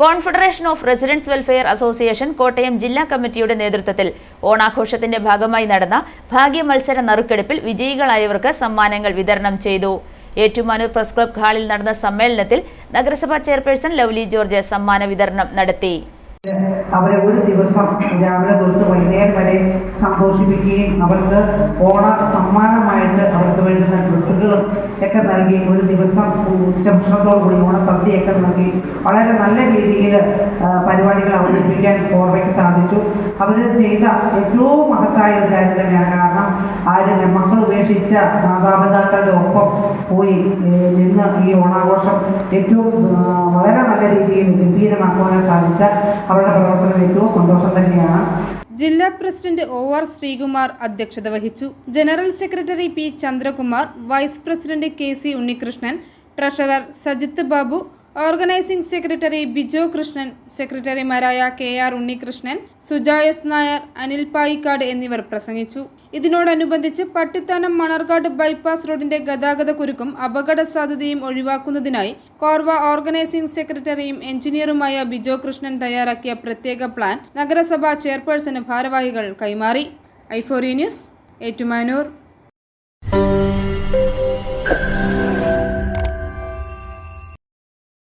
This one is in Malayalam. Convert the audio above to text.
Confederation of residents welfare association Kottayam ജില്ലാ കമ്മിറ്റിയുടെ നേതൃത്വത്തിൽ ഓണാഘോഷത്തിന്റെ ഭാഗമായി നടന്ന ഭാഗ്യ മത്സര നറുക്കെടുപ്പിൽ വിജയികളായവർക്ക് സമ്മാനങ്ങൾ വിതരണം ചെയ്തു. ഏറ്റുമാനൂർ പ്രസ് ക്ലബ് ഹാളിൽ നടന്ന സമ്മേളനത്തിൽ നഗരസഭാ ചെയർപേഴ്സൺ ലവ്ലി ജോർജ് സമ്മാന വിതരണം നടത്തി. അവരെ ഒരു ദിവസം രാവിലെ തൊട്ട് വൈകുന്നേരം വരെ സന്തോഷിപ്പിക്കുകയും അവർക്ക് ഓണ സമ്മാനമായിട്ട് വേണ്ടുന്ന ഡ്രസ്സുകളും ഒക്കെ നൽകി ഒരു ദിവസം ഉച്ചഭക്ഷണത്തോടുകൂടി ഓണസദ്യയൊക്കെ നൽകി വളരെ നല്ല രീതിയിൽ പരിപാടികൾ അവതരിപ്പിക്കാൻ അവർ ചെയ്ത ഏറ്റവും മഹത്തായ ഒരു കാര്യം തന്നെയാണ് കാരണം ആരും മക്കൾ ഉപേക്ഷിച്ച മാതാപിതാക്കളുടെ ഒപ്പം പോയി നിന്ന് ഈ ഓണാഘോഷം ഏറ്റവും വളരെ നല്ല രീതിയിൽ ഗംഭീരമാക്കുവാൻ സാധിച്ച അവരുടെ പ്രവർത്തനം ഏറ്റവും സന്തോഷം തന്നെയാണ്. ജില്ലാ പ്രസിഡന്റ് ഒ ആർ ശ്രീകുമാർ അധ്യക്ഷത വഹിച്ചു. General secretary P Chandrakumar vice president K C Unnikrishnan treasurer Sajith Babu organising secretary Bijo Krishnan സെക്രട്ടറിമാരായ കെ ആർ ഉണ്ണികൃഷ്ണൻ സുജായസ് നായർ അനിൽ പായിക്കാട് എന്നിവർ പ്രസംഗിച്ചു. ഇതിനോടനുബന്ധിച്ച് പട്ടിത്താനം മണർകാട് ബൈപ്പാസ് റോഡിന്റെ ഗതാഗത കുരുക്കും അപകട സാധ്യതയും ഒഴിവാക്കുന്നതിനായി കോർവ ഓർഗനൈസിംഗ് സെക്രട്ടറിയും എഞ്ചിനീയറുമായ ബിജോ കൃഷ്ണൻ തയ്യാറാക്കിയ പ്രത്യേക പ്ലാൻ നഗരസഭാ ചെയർപേഴ്സന് ഭാരവാഹികൾ കൈമാറി. ഐഫോറി ന്യൂസ് ഏറ്റുമാനൂർ.